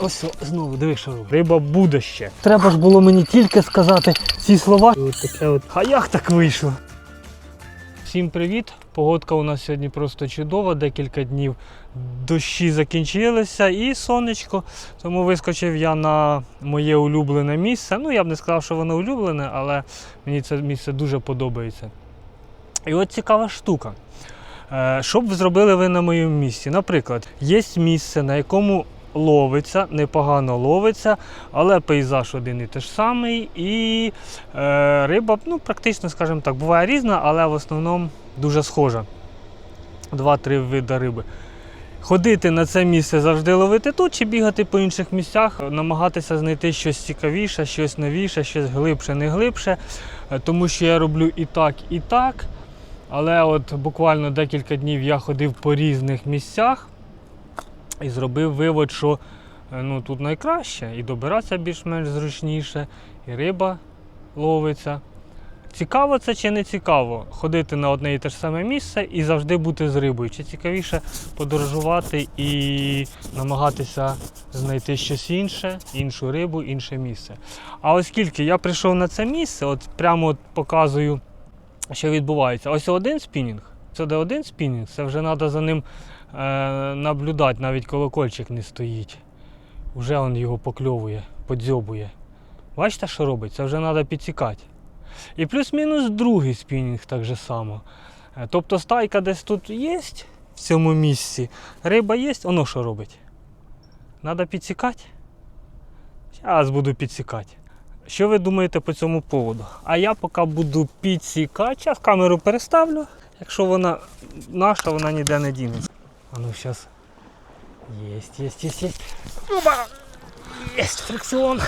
Ось знову диви, що робить. Риба буде ще. Треба ж було мені тільки сказати ці слова. І От таке от. А як так вийшло? Всім привіт! Погодка у нас сьогодні просто чудова, декілька днів дощі закінчилися і сонечко. Тому вискочив я на моє улюблене місце. Ну, я б не сказав, що воно улюблене, але мені це місце дуже подобається. І от цікава штука. Е, Що б зробили ви на моєму місці? Наприклад, є місце, на якому ловиться, непогано ловиться, але пейзаж один і те ж самий, і е, риба, ну, практично, скажімо так, буває різна, але в основному дуже схожа. Два-три види риби. Ходити на це місце завжди ловити тут чи бігати по інших місцях, намагатися знайти щось цікавіше, щось новіше, щось глибше, не глибше. Е, Тому що я роблю і так, і так. Але от буквально декілька днів я ходив по різних місцях і зробив вивод, що е, ну, тут найкраще, і добиратися більш-менш зручніше, і риба ловиться. Цікаво це чи не цікаво ходити на одне і те ж саме місце і завжди бути з рибою. Чи цікавіше подорожувати і намагатися знайти щось інше, іншу рибу, інше місце. А оскільки я прийшов на це місце, от прямо от показую, що відбувається. Ось один спінінг. Це де один спінінг, це вже треба за ним наблюдати, навіть колокольчик не стоїть. Уже він його покльовує, подзьобує. Бачите, що робить? Це вже треба підсікати. І плюс-мінус другий спінінг так же само. Е, Тобто стайка десь тут є в цьому місці, риба є, воно що робить? Треба підсікати? Зараз буду підсікати. Що ви думаєте по цьому поводу? А я поки буду підсікати, зараз камеру переставлю. Якщо вона наша, вона ніде не дінеться. Ну зараз. Єсть, єсть, єсть, єсть. Опа! Єсть, фрикціон.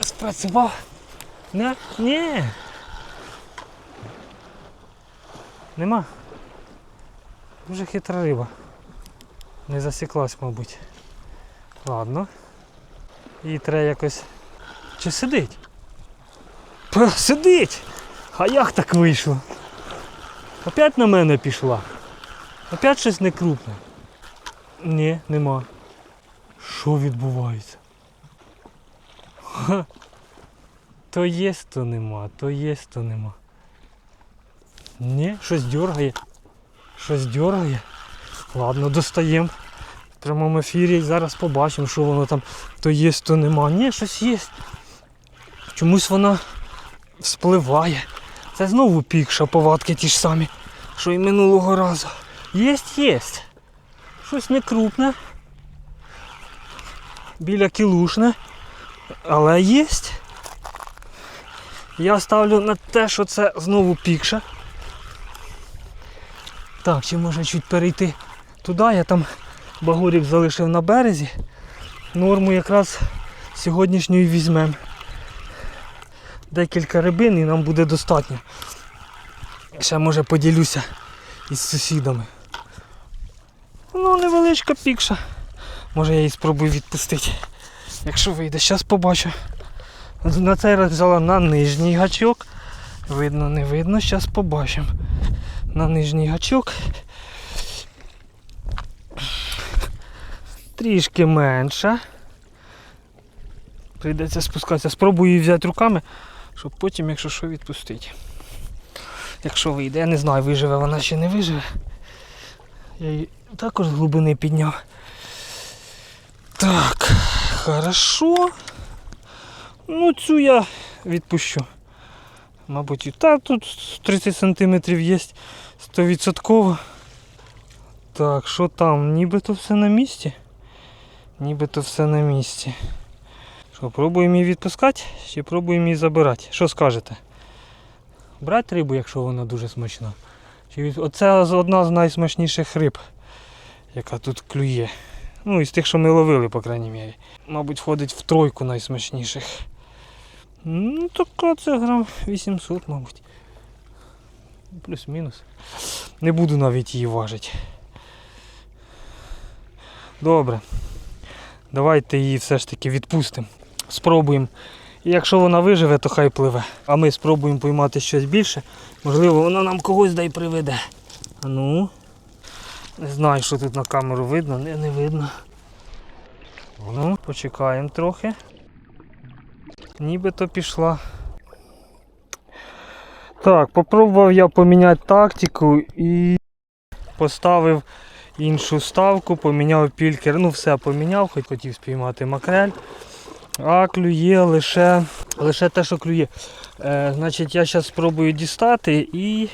Спрацював. Не? Ні. Нема. Дуже хитра риба. Не засіклась, мабуть. Ладно. Її треба якось. Чи сидить? Сидить! А як так вийшло? Опять на мене пішла. Опять щось не крупне. Ні, нема. Що відбувається? Ха. То є, то нема, то є, то нема. Ні, щось дергає. Щось дергає. Ладно, достаємо. В прямому ефірі зараз побачимо, що воно там то є, то нема. Ні, щось є. Чомусь вона вспливає. Це знову пікша, повадки ті ж самі, що і минулого разу. Єсть, єсть. Щось не крупне. Біля кілушне. Але єсть. Я ставлю на те, що це знову пікша. Так, чи може чуть перейти туди, я там багурів залишив на березі. Норму якраз сьогоднішньої візьмемо. Декілька рибин і нам буде достатньо. Ще може поділюся із сусідами. Ну, невеличка пікша. Може я її спробую відпустити. Якщо вийде, зараз побачу. На цей раз взяла на нижній гачок. Видно, не видно, зараз побачимо. На нижній гачок. Трішки менша. Прийдеться спускатися. Спробую її взяти руками, щоб потім, якщо що, відпустити. Якщо вийде, я не знаю, виживе вона чи не виживе. Я її також з глибини підняв. Так, хорошо. Ну, цю я відпущу. Мабуть, і та тут 30 см є 100%. Так, що там? Нібито все на місці. Нібито все на місці. Що, пробуємо її відпускати чи пробуємо її забирати? Що скажете? Брати рибу, якщо вона дуже смачна. Оце одна з найсмачніших риб, яка тут клює. Ну, із тих, що ми ловили, по крайній мірі. Мабуть, входить в тройку найсмачніших. Ну, така це грам 800, мабуть. Плюс-мінус. Не буду навіть її важити. Добре. Давайте її все ж таки відпустимо. Спробуємо. Якщо вона виживе, то хай пливе. А ми спробуємо поймати щось більше. Можливо, вона нам когось дай приведе. Ну. Не знаю, що тут на камеру видно, не, не видно. Ну, почекаємо трохи. Нібито пішла. Так, попробував я поміняти тактику і поставив іншу ставку, поміняв пількер. Ну, все поміняв, хоч хотів спіймати макрель. А клює лише, лише те, що клює. Е, значить, я зараз спробую дістати і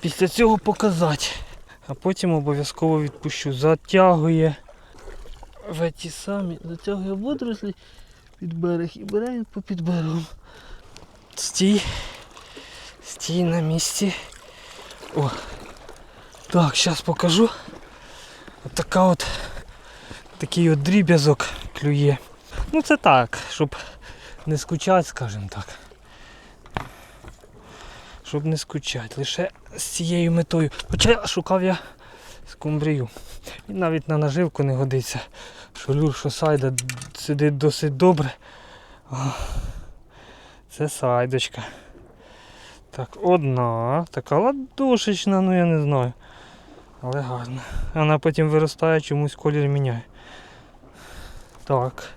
після цього показати. А потім обов'язково відпущу. Затягує в ті самі, затягує водорослі під берег і бере він по під берегом. Стій. Стій на місці. О. Так, зараз покажу. От така от такий от дріб'язок клює. Ну це так, щоб не скучати, скажімо так. Щоб не скучати. Лише з цією метою. Хоча шукав я скумбрію. І навіть на наживку не годиться. Що що сайда сидить досить добре. О, Це сайдочка. Так, одна. Така ладошечна, ну я не знаю. Але гарна. Вона потім виростає, чомусь колір міняє. Так.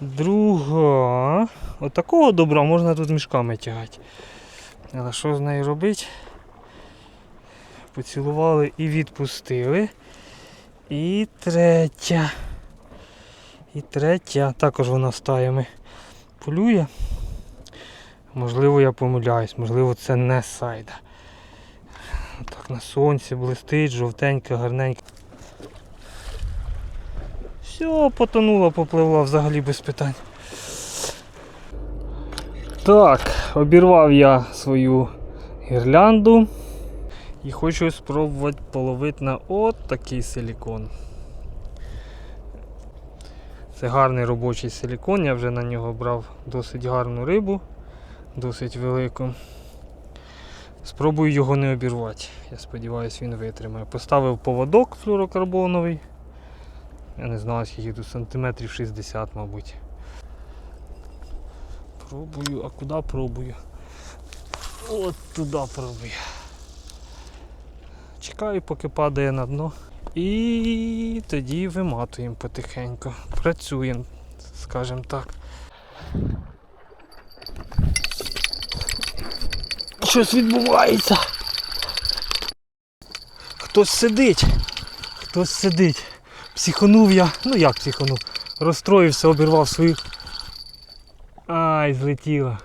Друга. От такого добра можна тут мішками тягати. Але що з нею робити? Поцілували і відпустили. І третя. І третя. Також вона стаями полює. Можливо, я помиляюсь, можливо, це не сайда. Так на сонці блистить, жовтенька, гарненька. Все, потонула, попливла взагалі без питань. Так, обірвав я свою гірлянду і хочу спробувати половити на от такий силікон. Це гарний робочий силікон, я вже на нього брав досить гарну рибу, досить велику. Спробую його не обірвати. Я сподіваюся, він витримає. Поставив поводок флюрокарбоновий. Я не знаю, скільки тут сантиметрів 60, мабуть. Пробую, а куди пробую? От туди пробую. Чекаю, поки падає на дно. І тоді виматуємо потихеньку. Працюємо, скажімо так. Щось відбувається. Хтось сидить. Хтось сидить. Психанув я. Ну як психанув? Розстроївся, обірвав свою. Ай, злетіла.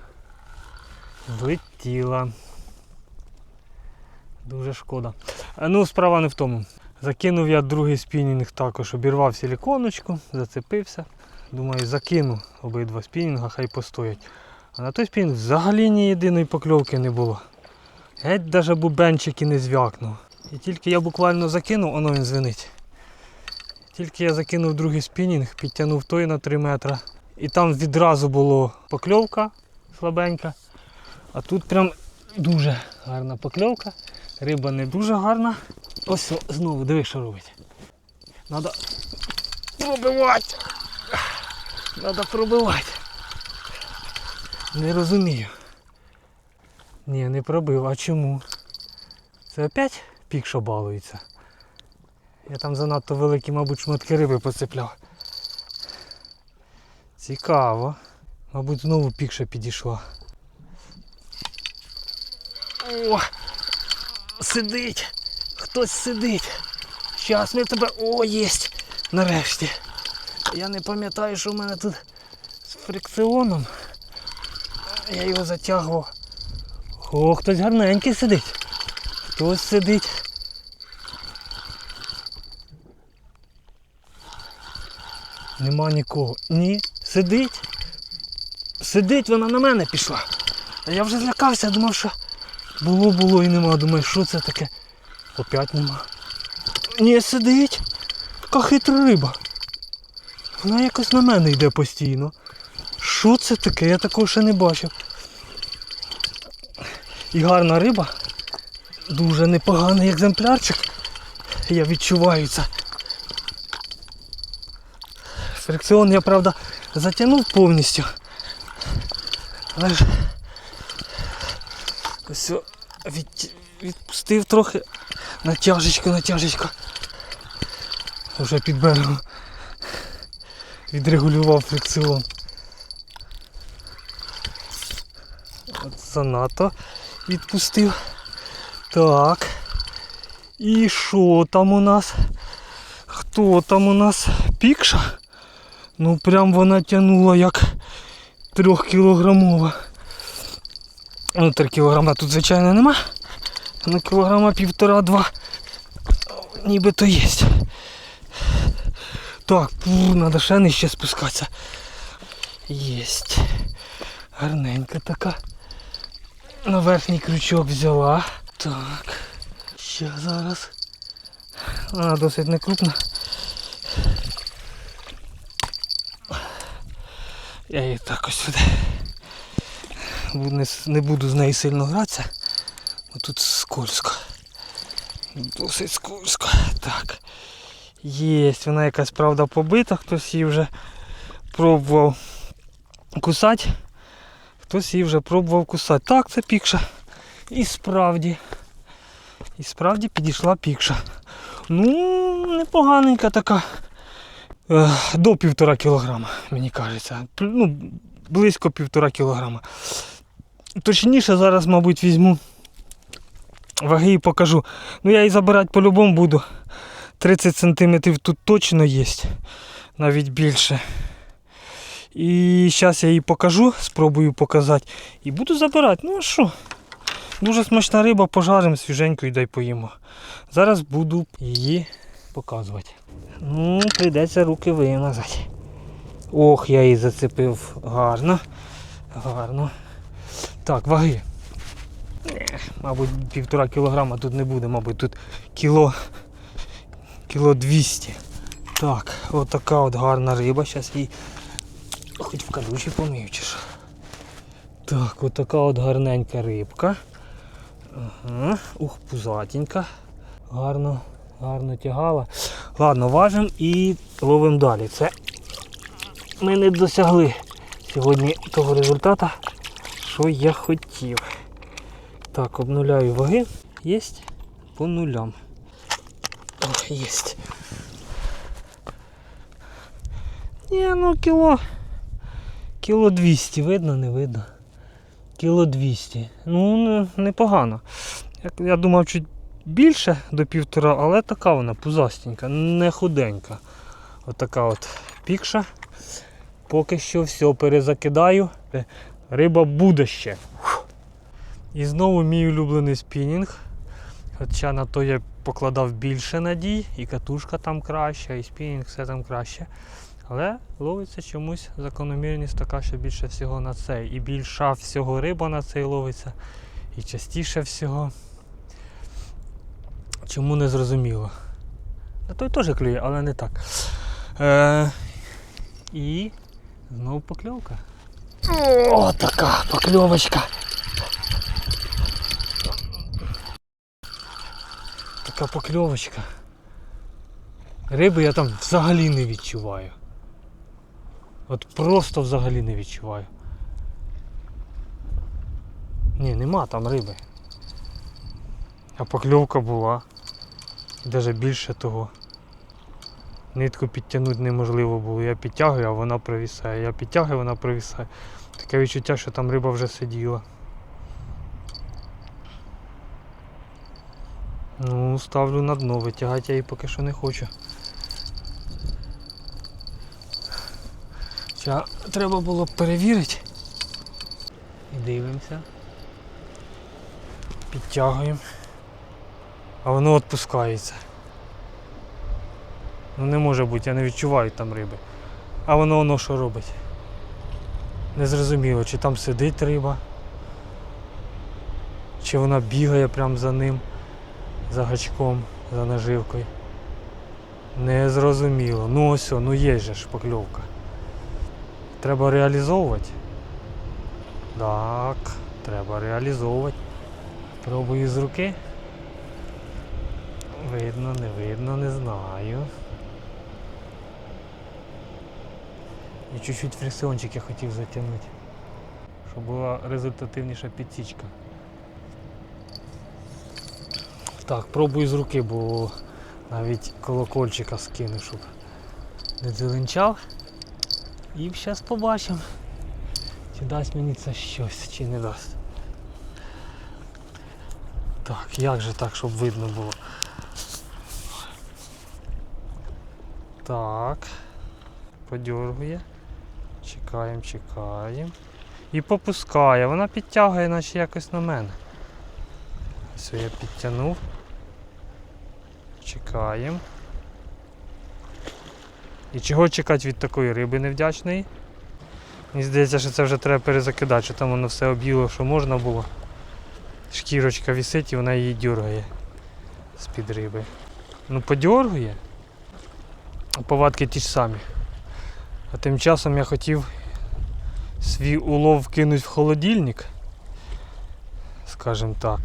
Злетіла. Дуже шкода. Е, Ну, справа не в тому. Закинув я другий спінінг також, обірвав силіконочку, зацепився. Думаю, закину обидва спінінга, хай постоять. А на той спінінг взагалі ні єдиної покльовки не було. Геть навіть бубенчик і не звякнув. І тільки я буквально закинув, воно він звенить. Тільки я закинув другий спінінг, підтягнув той на 3 метри. І там відразу було покльовка слабенька. А тут прям дуже гарна покльовка. Риба не дуже гарна. Ось знову диви, що робить. Надо пробивати. Надо пробивати. Не розумію. Ні, не пробив. А чому? Це опять пік, що балується. Я там занадто великі, мабуть, шматки риби поцепляв. Цікаво. Мабуть, знову пікша підійшла. О! Сидить! Хтось сидить! Щас ми тебе... О, єсть! Нарешті. Я не пам'ятаю, що в мене тут з фрикціоном. Я його затягував. О, хтось гарненький сидить. Хтось сидить. Нема нікого. Ні, сидить. Сидить, вона на мене пішла. А я вже злякався, думав, що було, було і нема. Думаю, що це таке? Опять нема. Ні, сидить. Така хитра риба. Вона якось на мене йде постійно. Що це таке? Я такого ще не бачив. І гарна риба. Дуже непоганий екземплярчик. Я відчуваю це. Фрикціон я, правда, затягнув повністю. Але ж ось від, відпустив трохи натяжечку, натяжечку. Вже під берегом. відрегулював фрикціон. От занадто відпустив. Так. І що там у нас? Хто там у нас? Пікша? Ну прям вона тягнула як трьохкілограмова. Ну, 3 кілограма тут, звичайно, нема. Ну, кілограма півтора-два. Нібито є. Так, пу, треба ще нижче спускатися. Єсть. Гарненька така. На верхній крючок взяла. Так. Ще зараз. Вона досить не Я її так ось сюди. Не, буду з нею сильно гратися. бо Тут скользко. Досить скользко. Так. Єсть, вона якась правда побита, хтось її вже пробував кусати. Хтось її вже пробував кусати. Так, це пікша. І справді. І справді підійшла пікша. Ну, непоганенька така. До півтора кілограма, мені кажеться. Ну, близько півтора кілограма. Точніше, зараз, мабуть, візьму ваги і покажу. Ну, я її забирати по-любому буду. 30 см тут точно є, навіть більше. І зараз я її покажу, спробую показати. І буду забирати. Ну а що? Дуже смачна риба, пожаримо свіженько і дай поїмо. Зараз буду її показувати. Ну, прийдеться руки вимазати. Ох, я її зацепив гарно. Гарно. Так, ваги. Мабуть, півтора кілограма тут не буде, мабуть, тут кіло, кіло 200. Так, от така от гарна риба. Зараз її хоч в калюші помию чи що. Так, от така от гарненька рибка. Ага, ух, пузатенька. Гарно, гарно тягала. Ладно, важимо і ловимо далі. Це ми не досягли сьогодні того результату, що я хотів. Так, обнуляю ваги. Єсть по нулям. Єсть. Ні, ну кіло. Кіло 200, видно, не видно. Кіло 200. Ну, непогано. Я думав, чуть більше до півтора, але така вона пузастенька, не худенька. Отака от пікша. Поки що все перезакидаю. Е, Риба буде ще. І знову мій улюблений спінінг. Хоча на то я покладав більше надій, і катушка там краща, і спінінг все там краще. Але ловиться чомусь закономірність така, що більше всього на цей. І більша всього риба на цей ловиться, і частіше всього. Чому не зрозуміло. На той теж клює, але не так. Е, і знову покльовка. О, така покльовочка. Така покльовочка. Риби я там взагалі не відчуваю. От просто взагалі не відчуваю. Ні, нема там риби. А покльовка була. Даже більше того. Нитку підтягнути неможливо було. Я підтягую, а вона провісає. Я підтягую, вона провісає. Таке відчуття, що там риба вже сиділа. Ну, ставлю на дно, витягати я її поки що не хочу. Хоча треба було б перевірити. І дивимося. Підтягуємо. А воно відпускається. Ну не може бути, я не відчуваю там риби. А воно воно що робить? Незрозуміло, чи там сидить риба, чи вона бігає прямо за ним, за гачком, за наживкою. Незрозуміло. Ну ось, ну є же ж покльовка. Треба реалізовувати. Так, треба реалізовувати. Пробую з руки. Видно, не видно, не знаю. І чуть-чуть фрикціончик я хотів затягнути. Щоб була результативніша підсічка. Так, пробую з руки, бо навіть колокольчика скину, щоб не дзеленчав. І зараз побачимо, чи дасть мені це щось, чи не дасть. Так, як же так, щоб видно було? Так. Подергує. Чекаємо, чекаємо. І попускає. Вона підтягує, наче якось на мене. Все, я підтягнув. Чекаємо. І чого чекати від такої риби невдячної? Мені здається, що це вже треба перезакидати, що там воно все об'їло, що можна було. Шкірочка висить і вона її дергає з-під риби. Ну подергує. Повадки ті ж самі. А тим часом я хотів свій улов кинути в холодильник. Скажем так.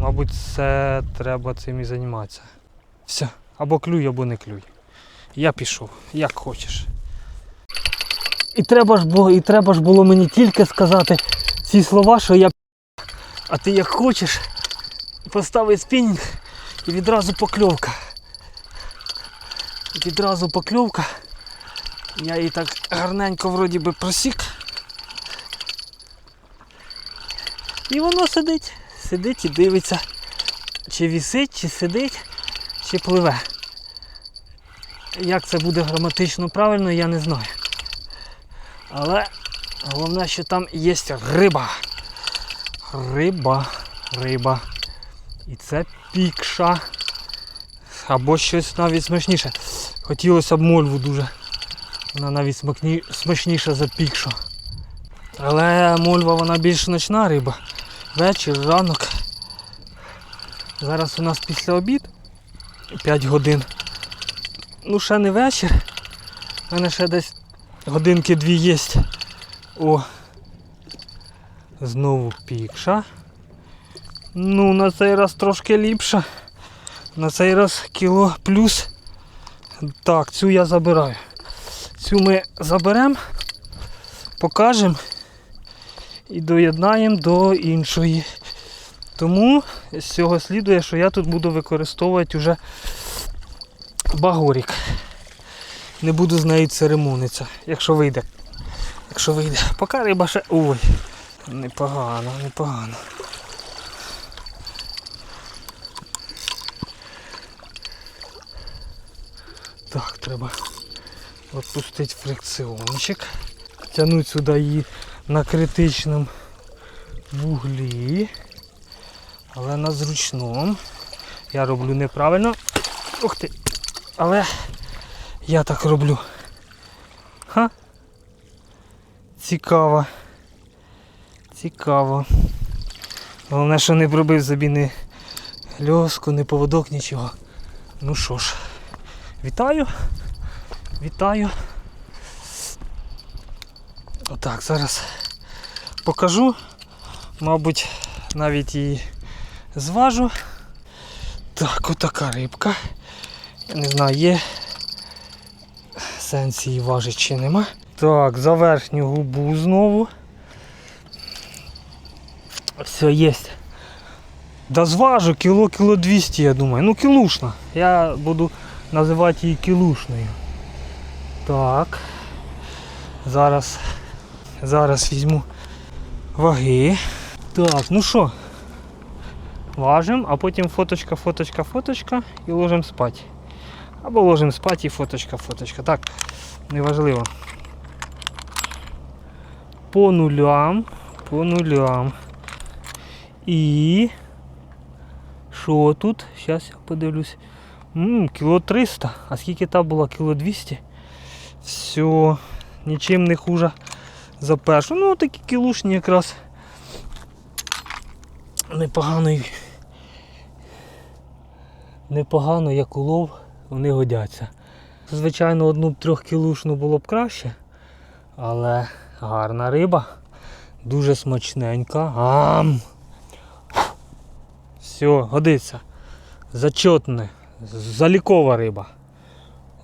Мабуть, це треба цим і займатися. Все, або клюй, або не клюй. Я пішов, як хочеш. І треба ж було, і треба ж було мені тільки сказати ці слова, що я а ти як хочеш, поставив спінінг і відразу покльовка. Відразу покльовка. Я її так гарненько вроді би просік. І воно сидить, сидить і дивиться, чи вісить, чи сидить, чи пливе. Як це буде граматично правильно, я не знаю. Але головне, що там є риба. Риба, риба. І це пікша. Або щось навіть смачніше. Хотілося б мольву дуже. Вона навіть смакні... смачніша за пікшу. Але мольва вона більш ночна риба. Вечір, ранок. Зараз у нас після обід 5 годин. Ну ще не вечір. У мене ще десь годинки дві є. О. Знову пікша. Ну, на цей раз трошки ліпша. На цей раз кіло плюс. Так, цю я забираю. Цю ми заберемо, покажемо і доєднаємо до іншої. Тому з цього слідує, що я тут буду використовувати вже багорік. Не буду з нею церемонитися, якщо вийде. Якщо вийде. Поки риба ще... Ой, непогано, непогано. Так, треба відпустити фрикціончик. Тягнути сюди її на критичному вуглі. Але на зручному. Я роблю неправильно. Ух ти! Але я так роблю. Ха? Цікаво. Цікаво. Головне, що не пробив собі ні льоску, ні поводок, нічого. Ну що ж, вітаю. Вітаю. Отак, зараз покажу. Мабуть, навіть її зважу. Так, отака рибка. Не знаю, є сенс її важить чи нема. Так, за верхню губу знову. Все, є. Да зважу кіло, кіло 200, я думаю. Ну кілушна. Я буду називати її кілушною. Так. Зараз. Зараз візьму ваги. Так, ну що? Важимо, а потім фоточка, фоточка, фоточка і ложимо спати. Або ложимо спати і фоточка, фоточка. Так, неважливо. По нулям, по нулям. І що тут? Зараз я подивлюсь. М, кіло 300. А скільки та була? Кіло 200? Все, нічим не хуже за першу. Ну такі кілушні якраз непоганий. Непогано як улов, вони годяться. Звичайно, одну трьохкілушну було б краще, але гарна риба, дуже смачненька. Ам! Все, годиться. Зачетне. Залікова риба.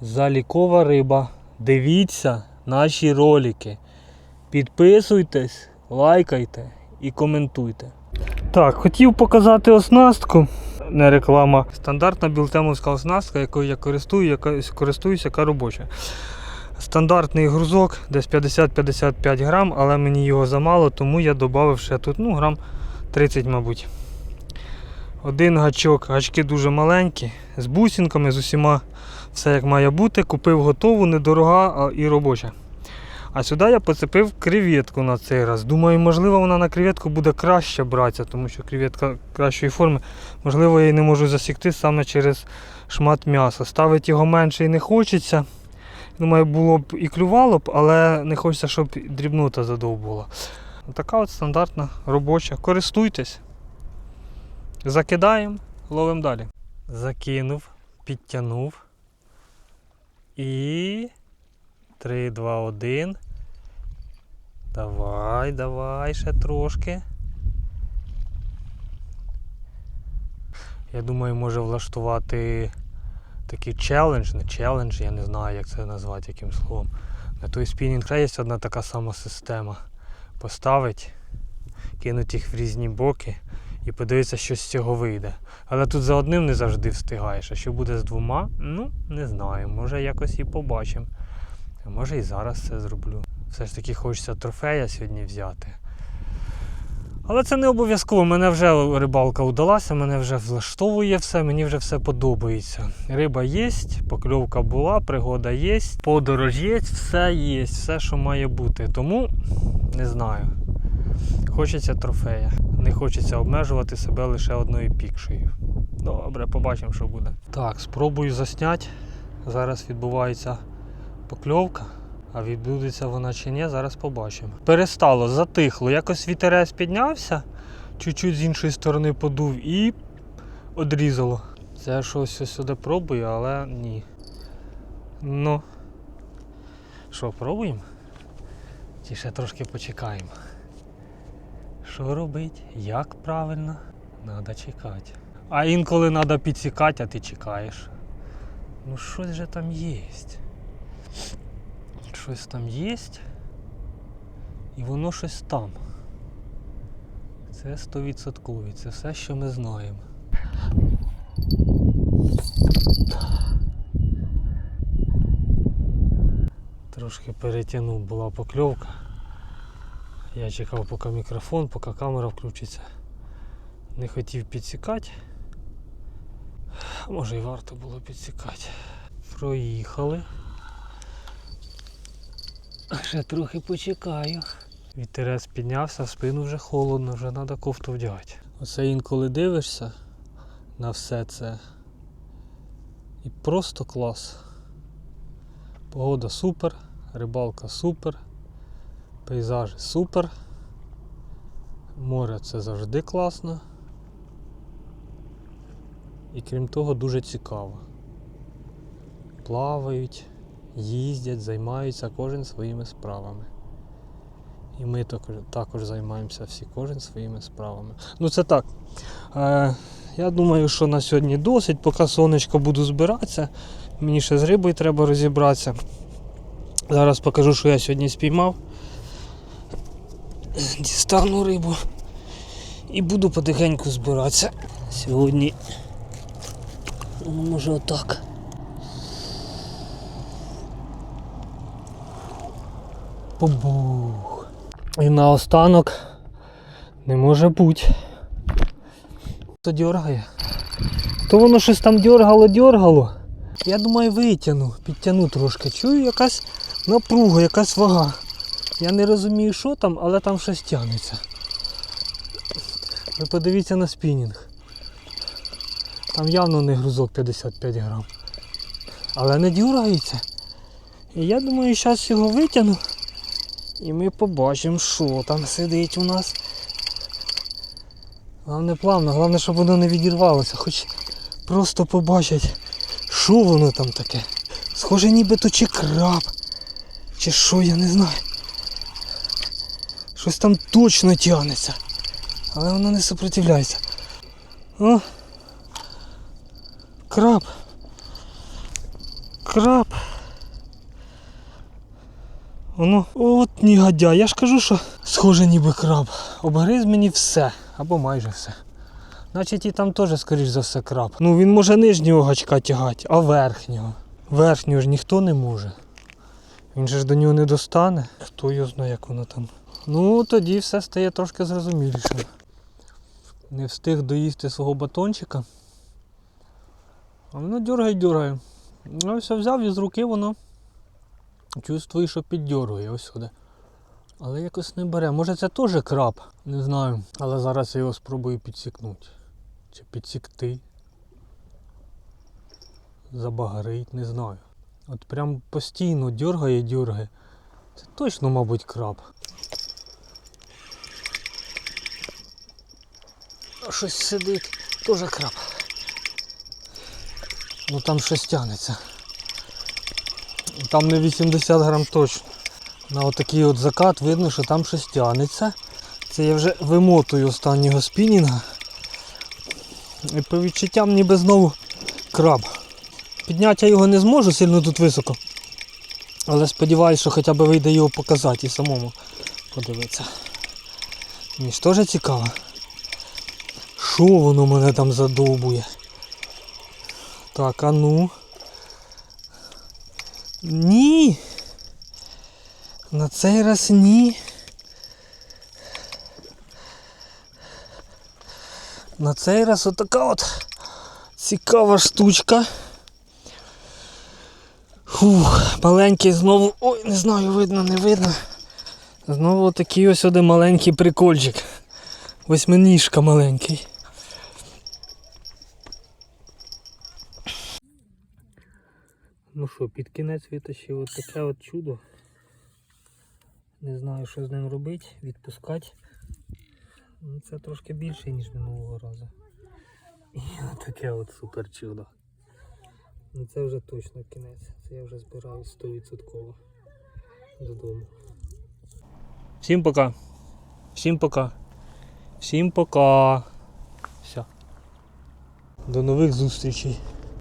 Залікова риба. Дивіться наші ролики. Підписуйтесь, лайкайте і коментуйте. Так, хотів показати оснастку. Не реклама. Стандартна білтемовська оснастка, якою я користую, яка, користуюся, яка робоча. Стандартний грузок, десь 50-55 грам, але мені його замало, тому я додав ще тут ну, грам 30, мабуть. Один гачок, гачки дуже маленькі, з бусинками, з усіма все як має бути. Купив готову, недорога і робоча. А сюди я поцепив креветку на цей раз. Думаю, можливо, вона на креветку буде краще братися, тому що креветка кращої форми. Можливо, я її не можу засікти саме через шмат м'яса. Ставити його менше і не хочеться. Думаю, було б і клювало б, але не хочеться, щоб дрібнота задовбувала. Така от стандартна робоча. Користуйтесь. Закидаємо, ловимо далі. Закинув, підтягнув. І. 3, 2, 1. Давай, давай, ще трошки. Я думаю, може влаштувати такий челендж, не челендж, я не знаю, як це назвати, яким словом. На той спінінг є одна така сама система. Поставить, кинуть їх в різні боки і подивитися, що з цього вийде. Але тут за одним не завжди встигаєш. А що буде з двома? Ну, не знаю. Може якось і побачимо. Може і зараз це зроблю. Все ж таки хочеться трофея сьогодні взяти. Але це не обов'язково. Мене вже рибалка вдалася, мене вже влаштовує все, мені вже все подобається. Риба є, покльовка була, пригода є, подорож є, все є, все, що має бути. Тому не знаю. Хочеться трофея. Не хочеться обмежувати себе лише одною пікшею. Добре, побачимо, що буде. Так, спробую засняти. Зараз відбувається покльовка. А відбудеться вона чи ні, зараз побачимо. Перестало, затихло. Якось вітерець піднявся, чуть-чуть з іншої сторони подув і одрізало. Це я щось сюди пробую, але ні. Ну. Що, пробуємо? Чи ще трошки почекаємо? Що робити? Як правильно? Надо чекати. А інколи треба підсікати, а ти чекаєш. Ну щось же там є. Щось там є. І воно щось там. Це 100%. Це все, що ми знаємо. Трошки перетягнув, була покльовка. Я чекав, поки мікрофон, поки камера включиться. Не хотів підсікати. Може і варто було підсікати. Проїхали. Ще трохи почекаю. Вітерець піднявся, в спину вже холодно, вже треба кофту вдягати. Оце інколи дивишся на все це. І просто клас. Погода супер, рибалка супер, пейзажі супер. Море це завжди класно. І крім того дуже цікаво. Плавають, їздять, займаються кожен своїми справами. І ми також, також займаємося всі кожен своїми справами. Ну це так. Е, я думаю, що на сьогодні досить, поки сонечко буду збиратися. Мені ще з рибою треба розібратися. Зараз покажу, що я сьогодні спіймав. Дістану рибу і буду потихеньку збиратися. Сьогодні. Ну, може отак. Побух. І наостанок не може бути. То дергає. То воно щось там дергало, дергало. Я думаю, витягну, підтягну трошки. Чую якась напруга, якась вага. Я не розумію, що там, але там щось тягнеться. Ви подивіться на спінінг. Там явно не грузок 55 грам. Але не дюрається. І я думаю, зараз його витягну. І ми побачимо, що там сидить у нас. Головне плавно, головне, щоб воно не відірвалося, хоч просто побачить, що воно там таке. Схоже нібито чи краб, чи що, я не знаю. Щось там точно тягнеться. Але воно не супротивляється. О! Краб. Краб. Воно, от негодяй. Я ж кажу, що схоже ніби краб. Обгриз мені все. Або майже все. Значить і там теж, скоріш за все, краб. Ну він може нижнього гачка тягати, а верхнього. Верхнього ж ніхто не може. Він же ж до нього не достане. Хто його знає, як воно там. Ну, тоді все стає трошки зрозуміліше. Не встиг доїсти свого батончика. А воно дергає, дергає. Ну, все взяв і з руки воно. Чувствую, що піддергує ось сюди. Але якось не бере. Може це теж краб, не знаю. Але зараз я його спробую підсікнути. Чи підсікти. Забагарить, не знаю. От прям постійно дергає, дергає. Це точно, мабуть, краб. Щось сидить, теж краб. Ну там щось тягнеться. Там не 80 грам точно. На отакий от закат видно, що там щось тягнеться. Це я вже вимотую останнього спінінга. І по відчуттям ніби знову краб. Підняти я його не зможу сильно тут високо. Але сподіваюся, що хоча б вийде його показати і самому подивитися. Мені ж теж цікаво. Що воно мене там задовбує? Так, а ну. Ні. На цей раз ні. На цей раз отака от цікава штучка. Фух, маленький знову. Ой, не знаю, видно, не видно. Знову такий ось один маленький прикольчик. Восьминіжка маленький. Ну що, під кінець витащив от таке от чудо. Не знаю, що з ним робити, відпускати. Ну, це трошки більше, ніж минулого разу. І таке от супер чудо. Ну це вже точно кінець. Це я вже збираюсь 100% додому. Всім пока. Всім пока. Всім пока. Все. До нових зустрічей.